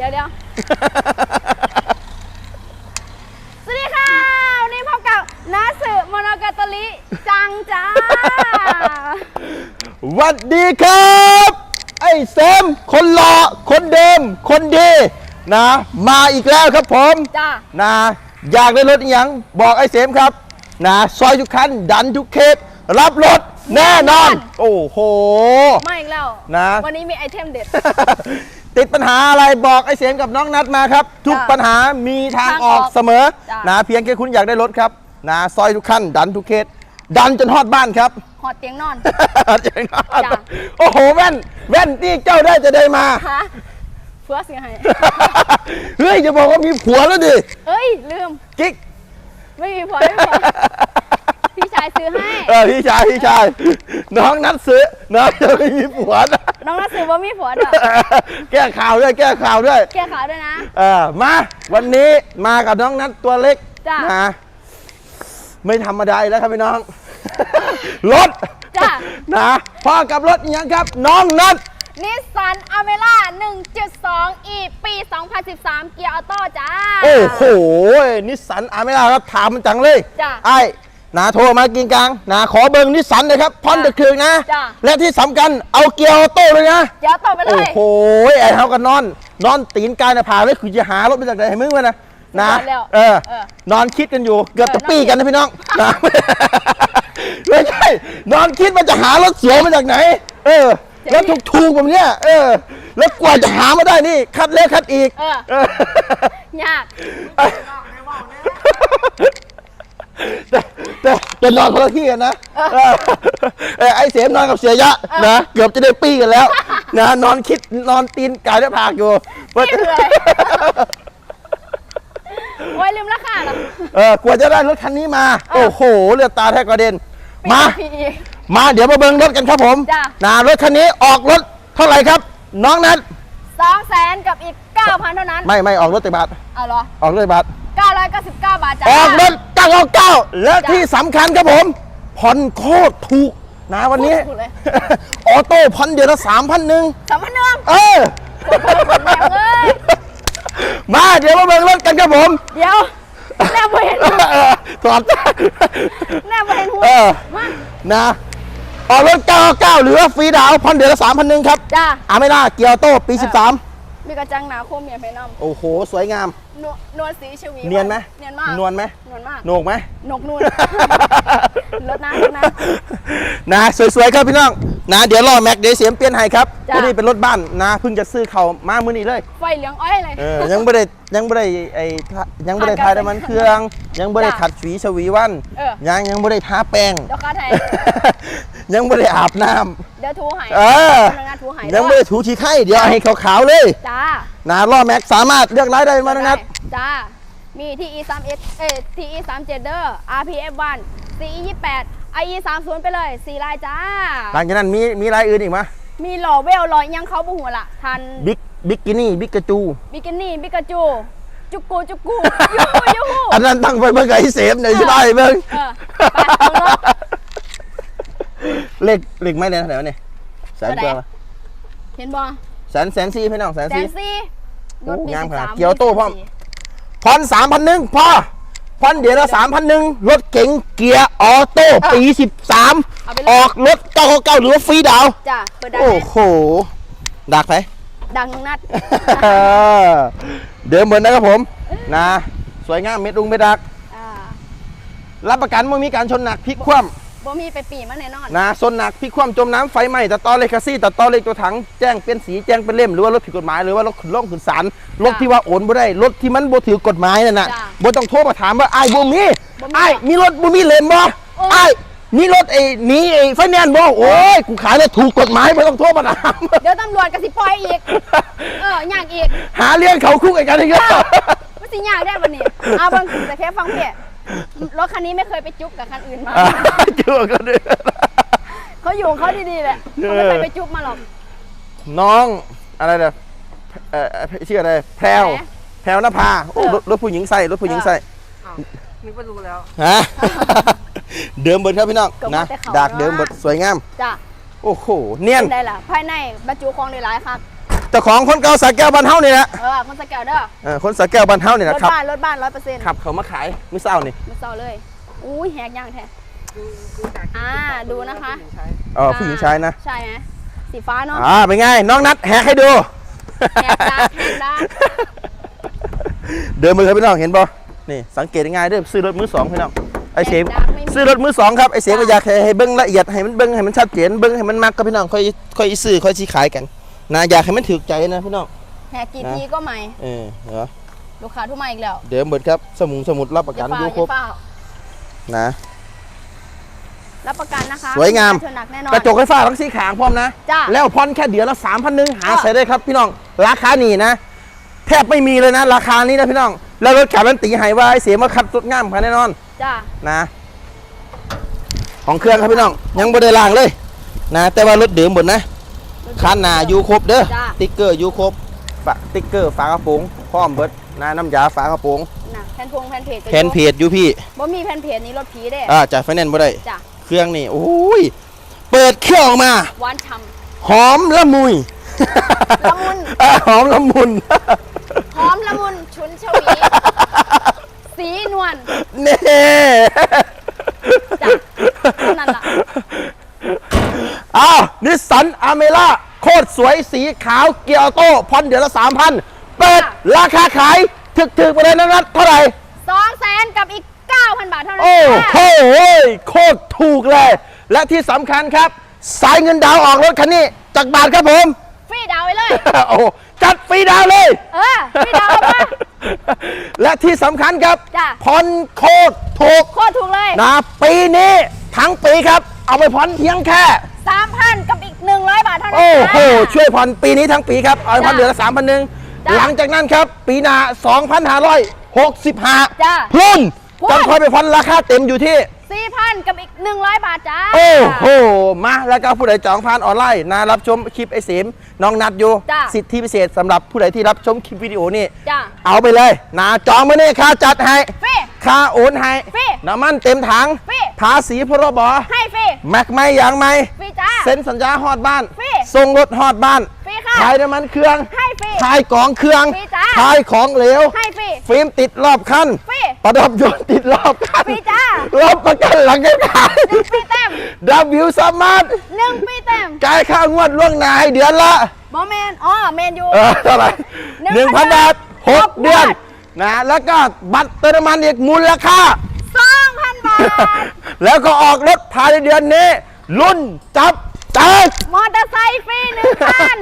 ดี๋ยวเดี๋ยวสวัสดีค่ะวันนี้พบกับนาสึโมโนกาตลิจังจ้าหวัสดีครับ ไอ้เซมคนหล่อคนเดิม คนดีนะ มาอีกแล้วครับผมจ้านะอยากได้รถอหยังบอกไอ้เสมครับนะซอยทุกคันดันทุกเคสรับรถแน่นอน โอ้โหมาอีกแล้ว นะ วันนี้มีไอเทมเด็ด ติดปัญหาอะไรบอกไอ้เสมกับน้องนัดมาครับ ทุกจ้ะปัญหามีทางออกทางออกเสมอจ้ะ นะเพียงแค่คุณอยากได้รถครับนะซอยทุกคันดันทุกเคสดันจนฮอดบ้านครับ หอดเตียงนอน เจ๋งมากจ้ะ โอ้โหแว่นแว่นที่เจ้าได้จะได้มา ฮะเพื่อเสียหายเฮ้ยจะบอกว่ามีผัวแล้วดิ เอ้ย ลืม กิ๊ก ไม่มีผัวไม่มีผัว พี่ชายซื้อให้ เออพี่ชายพี่ชายน้องนัดซื้อน้องจะไม่มีผัวนะน้องนัทซื้อว่ามีผัวด้วยแก้ข่าวด้วยแก้ข่าวด้วยแก้ขาวด้วยนะ เออมาวันนี้มากับน้องนัดตัวเล็กจ้ะ นะไม่ธรรมดาอีกแล้วครับพี่น้อง รถจ้ะนะพ่อกับรถอีกอยังครับ น้องนัด นิสสันอเมร่า1.2 e ปี 2013 เกียร์ออโต้จ้า โอ้โหนิสสันอาไม่ได้ครับถามมันจังเลยจ้ะ ไอ้ นาโทรมากินกลางนาขอเบิงนิสสันเลยครับพอนเดอะคืนนะ จ้ะ และที่สำคัญเอาเกียร์ออโต้เลยนะ เดี๋ยวต่อไปเลโอ้ย โหไอ้เฮากันนอน นอนตีนกายหนะผาเลยคือจะหารถมาจากไหนให้มึงวะนะนะนอนแล้วเออ เออนอนคิดกันอยู่เกือบเออจะปี้นอนคิดกันนะพี่น้องนะ ไม่ใช่นอนคิดว่าจะหารถเสียวมาจากไหน เออ แล้วถูกถูกๆแบบเนี้ยเออ แล้วกว่าจะหามาได้นี่คัดเล็กคัดอีกเออ เออ ยาก แต่แต่แต่นอนคนละที่กันนะเออเออไอ้เสียมนอนกับเสียยะนะเกือบจะได้ปี้กันแล้ว นะนอนคิดนอนตีนกายได้ผากอยู่ไม่เหนื่อยโอ้ยลืมราคาเหรอเออกว่าจะได้รถคันนี้มาเออโอ้โหเลือดตาแทบกระเด็น มา ปีอีก มาเดี๋ยวมาเบิ่งรถกันครับผมจ้ะ นะรถคันนี้ออกรถเท่าไหร่ครับ น้องนัทสองแสนกับอีก9,000เท่านั้นไม่ไม่ออกรถแต่บาทเอาเหรอออกรถแต่บาท 999 บาทจ้า ออกรถ999และจ้ะที่สำคัญครับผม ผ่อนโคตรถูกนะวันนี้ โคตรถูกเลย ออโต้ผ่อนเดือนละสามพันหนึ่งสามพันหนึ่งเออแรงเลยมาเดี๋ยวมาเบิ่งรถกันครับผม เดี๋ยวแน่บ่เห็นเออถอดแน่บ่เห็นหัวเออมานะออกรถ999หรือว่าฟรีดาวน์ผ่อนเดือนละ3 0 0 0ครับ จ้า อาไม่ล่าเกียร์ออโต้ปี มีกระจังหนาโคมเมียเพนอม13โอ้โห สวยงามนวลนวลสีชวีเนียนไหมเนียนมากนวลไหมนวลมากโหนกไหม นกนวล รถนะรถนะ นะสวยๆครับพี่น้องนะ เดี๋ยวรอแม็กเดี๋ยวเสียมเปลี่ยนให้ครับจ้ะตัวนี้เป็นรถบ้านนะเพิ่งจะซื้อเขามามื้อนี้เลยไฟเหลืองอ้อยเลย เออยังไม่ได้ยังไม่ได้ไอ้ทายังไม่ได้ทาน้ำมันเครื่อง ยังไม่ได้จ้ะขัดสีชวีวันเออ ยังยังไม่ได้ทาแป้ง เดี๋ยวคาไทย ยังไม่ได้อาบน้ำ เดี๋ยวทูหายเออพนักงานทูหายยังไม่ได้ถูชีไข่เดี๋ยวเอาให้ขาวๆเลยจ้านะล้อแม็กสามารถเลือกไลน์ได้ไหมานัด จ้า มี TE 3 S เอ้ย TE 3 7เด้อ RPF 1 CE 28 IE 3 0ไปเลย4ลายจ้า หลังจากนั้นมีมีลายอื่นอีกไหมมีหล่อเวลหล่อยังเขาบุหัวละทันบิ๊กบิ๊กกินี่บิ๊กกระจู บิกินี่บิกาจู จุกกูจุกกูยูฮูยูฮู อันนั้นตั้งไปเมื่อไงเสมหน่อยใช่ไหมเบิ่ง เออไปเอารถ เลขเลขไม่เลยนะเดี๋ยวนี่แสนเท่าไหร่กว่าเห็นบ่แสนแสนสี่พี่น้องแสนแสสี่ นสี่รถปีโอ้งามขนาด13เกียวโต้พร้อมปีผ่อนสามพันหนึ่งพอผ่อนเดี๋ยวละสามพันหนึ่งรถเก๋งเกียร์ออโต้ปีสิบสามเอาไปเลยออกรถเก้าเก้าหรือว่าฟรีดาวน์จ้าเปิดดังโอ้ไหมโห ดักไหมดังน้องนัด เดิมเหมือนนะครับผม นะ สวยงามเม็ดรุงเม็ดดัก อ่ารับประกันว่ามีการชนหนักพลิกคว่ำ บ่มีไปปีมาแน่นอนนะชนหนักพลิกคว่ำจมน้ำไฟไหม้ตัดต่อเลขซี่ตัดต่อเลขตัวถังแจ้งเป็นสีแจ้งเป็นเล่มหรือว่ารถผิดกฎหมายหรือว่ารถขึ้นล่องขึ้นศาลรถที่ว่าโอนบ่ได้รถที่มันบ่ถือกฎหมายนั่นน่ะจ้ะบ่ต้องโทรมาถามว่าไอ้ายบ่มีบ่มีไอ้ายมีรถบ่มีเล่มบ่โอ้ไอ้ายมีรถไอ้หนี้ไอ้ไฟแนนซ์บ่โอ้ยกูขายได้ถูกกฎหมายไม่ต้องโทรมาถามเดี๋ยวตำรวจกระสิปล่อยอีก เออยากอีก หาเรื่องเขาคุกไอ้กันอีกแล้วมันสิยากได้วันนี้เอาเบิ่งแต่แค่ฟังเพี่ รถคันนี้ไม่เคยไปจุ๊บกับคันอื่นมาอ่าเจอกันเลยเขาอยู่ของเขาดีๆแหละเขาไม่เคยไปจุ๊บมาหรอกน้องอะไรเนี่ยเอ่อชื่ออะไรแพรวไหนแพรวนภาโอ้เออรถรถผู้หญิงใส่รถผู้หญิงใส่นึกว่ารู้แล้วฮะเดิมเบิดครับพี่น้องเกือบนะหมดแต่เขาดากเนอะเดิมเบิดสวยงามจ้ะโอ้โหเนียนเป็นได้ล่ะภายในบรรจุของได้หลายครับ เจ้าของคนเก่าสาแก้วบ้านเฮานี่แหละเออคนสแกลเด้อเออคนสาแก้วบ้านเฮานี่แหรละถครับบ้านรถบ้านร้อยเปอร์เซ็นต์ขับเขามาขายมื้อเช้านี่มาเศร้าเลย อุ้ยแหกย่างแท้ดูดูจากอ่าดูนะคะผู้หญิงใช้เออผู้หญิงใช้นะใช่ไหมสีฟ้าเนาะ อ่าเป็นไงน้องนัดแหกให้ดูแหกดักแหกดักเดินมือครับพี่น้องเห็นป่นี่สังเกตง่ายๆเด้วยซื้อรถมือสองพี่น้องไอเสียงแหกดักไม่มีซื้อรถมือสองครับไอเสียงก็อยากให้ให้เบิ้งละเอียดให้มันเบิ้งให้มันชัดเจนเบิ้งให้มันมักครับพี่น้องค่อยค่อยซื้อค่อยชี้ขายกัน นะอยากให้มันถูกใจนะพี่น้องแหกกี่ทีก็ใหม่ เออเหรอลูกค้าทุกมาอีกแล้ว เดี๋ยวเบิดครับ สมุงสมุดรับประกันอย่าดูเฝ้าครอย่าบเฝ้านะ รับประกันนะคะสวยงามเธอหนักแน่นอนกระจกไฟฟ้าทั้งสีขางพร้อมนะจ้ะแล้วพอนแค่เดือนละสามพันหนึ่งหาเออใส่ได้ครับพี่น้อง ราคานี่นะ แทบไม่มีเลยนะ ราคานี้นะพี่น้อง แล้วรถการันตีให้ว่าไอ้เสียมาคัดรถงามภายแน่นอน จ้า นะ ของเครื่องครับพี่น้อง ยังไม่ได้ล้างเลย นะ แต่ว่ารถเดิมหมดนะ คันหนาอยู่ครบเด้อจ้ะ ติ๊กเกอร์อยู่ครบปะติ๊กเกอร์ฝากระโปรงพร้อมเบิดนะน้ำยาฝากระโปรงน่ะแผ่นพวงแผ่นเพจก็แผ่นเพจอยู่พี่บ่มีแผ่นเพจนี้รถผีเด้อ่าจ่ายไฟแนนซ์บ่ได้ จ้ะเครื่องนี่โอ้ยเปิดเครื่องออกมา หวานฉ่ หอมละมุยละมุนอะหอมละมุนำหอมละมุนชุนชวี สีนวล เน่ จ้ะเท่านั้นล่ะ อ้าวนิสสันอ เมร่าโคตรสวยสีขาวเกียร์โต้พอนเดือนละสามพันเปิดราคาขายถึกๆไปเลยนะนัดเท่าไหร่สองแสนกับอีก 9,000 บาทเท่านั้นโอ้จ้ะโหโคตรถูกเลย และที่สำคัญครับ สายเงินดาวน์ออกรถคันนี้จากบาทครับผม ฟรีดาวน์ไว้เลย โอ้โหจัดฟรีดาวน์เลย เออฟรีดาวน์เอามาและที่สำคัญครับจ้ะผ่อนโคตรถูกโคตรถูกเลยนะปีนี้ทั้งปีครับ เอาไปผ่อนเพียงแค่ โอ้โหจ้ะช่วยผ่อนปีนี้ทั้งปีครับ เอาไปผ่อนจ้ะเดือนละสามพันหนึ่งจ้ะหลังจากนั้นครับ ปีหน้า2,565จ้ะพรุ่นพรุ่นจะคอยไปผ่อนราคาเต็มอยู่ที่4,000กับอีก100บาทจ้า โอ้โห มาแล้วก็ผู้ใดจองผ่านออนไลน์นะรับชมคลิปไอเสมน้องนัดอยู่จ้ะสิทธิพิเศษสำหรับผู้ใดที่รับชมคลิปวิดีโอนี่จ้าเอาไปเลยนะจองมาเนี่ยค่าจัดให้ฟรีค่าโอนให้ฟรีน้ำมันเต็มถังฟรีภาษีพรบให้ฟรีแม็กไม่ยางไม่ฟรีจ้าเซ็นสัญญาฮอดบ้านฟรี ส่งรถฮอดบ้านฟรีค่ะ ขายน้ำมันเครื่องให้ฟรี ขายกองเครื่องฟรีจ้า ขายของเหลว ให้ฟรี ฟิล์มติดรอบคันฟรี ประดับยนต์ติดรอบคันฟรีจ้า รับประกันหลังการขายฟรีเต็มดับวิวสามารถหนึ่งฟรีเต็มจ่ายค่างวดล่วงหน้าให้เดือนละ บอแมนอ๋อแมนยู เออเท่าไหร่หนึ่งพัน1,000บาทหกหกเดืเดืออนนนะแล้วก็บัตรเติมน้ำมันอีกมูลค่า สองพันบาท แล้วก็ออกรถภายในเดือนนี้ รุ่นจับ แจกมอเตอร์ไซค์ฟรีหนึ่งคัน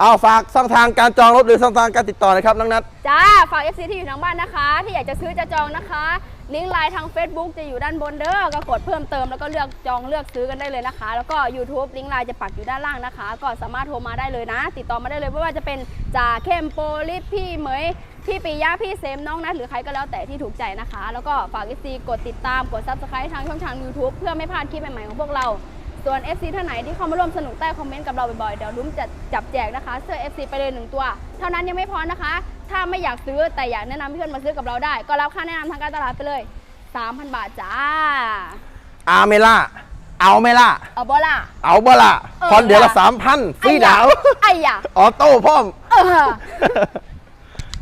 เอาฝากช่องทางการจองรถหรือช่องทางการติดต่อนะครับน้องนัท จ้า ฝาก FC ที่อยู่ทางบ้านนะคะ ที่อยากจะซื้อจะจองนะคะ ลิงก์ไลน์ทาง Facebook จะอยู่ด้านบนเด้อก็กดเพิ่มเติมแล้วก็เลือกจองเลือกซื้อกันได้เลยนะคะ แล้วก็ YouTube ลิงก์ไลน์จะปักอยู่ด้านล่างนะคะ ก็สามารถโทรมาได้เลยนะ ติดต่อมาได้เลยไม่ว่าจะเป็นจ่าเข้มโปลิปพี่เหมยพี่ปิยะพี่เซมน้องนัทหรือใครก็แล้วแต่ที่ถูกใจนะคะ แล้วก็ฝาก FC กดติดตามกด Subscribe ทางช่องทาง YouTube เพื่อไม่พลาดคลิปใหม่ๆของพวกเรา ส่วน FC ท่านไหนที่เข้ามาร่วมสนุกใต้คอมเมนต์กับเราบ่อยๆ เดี๋ยวลุ้มจะจับแจกนะคะ เสื้อ FC ไปเลยหนึ่งตัว เท่านั้นยังไม่พอนะคะ ถ้าไม่อยากซื้อแต่อยากแนะนำให้เพื่อนมาซื้อกับเราได้ ก็รับค่าแนะนำทางการตลาดไปเลย 3,000 บาทจ้าอาเมล่าเอาไหมล่ะ เอาบอล่ะ เอาบ่ล่ะเออผ่อนเดือนละล่ะสามพันฟรีดาวไอ้ยะออโต้พร้อม เออ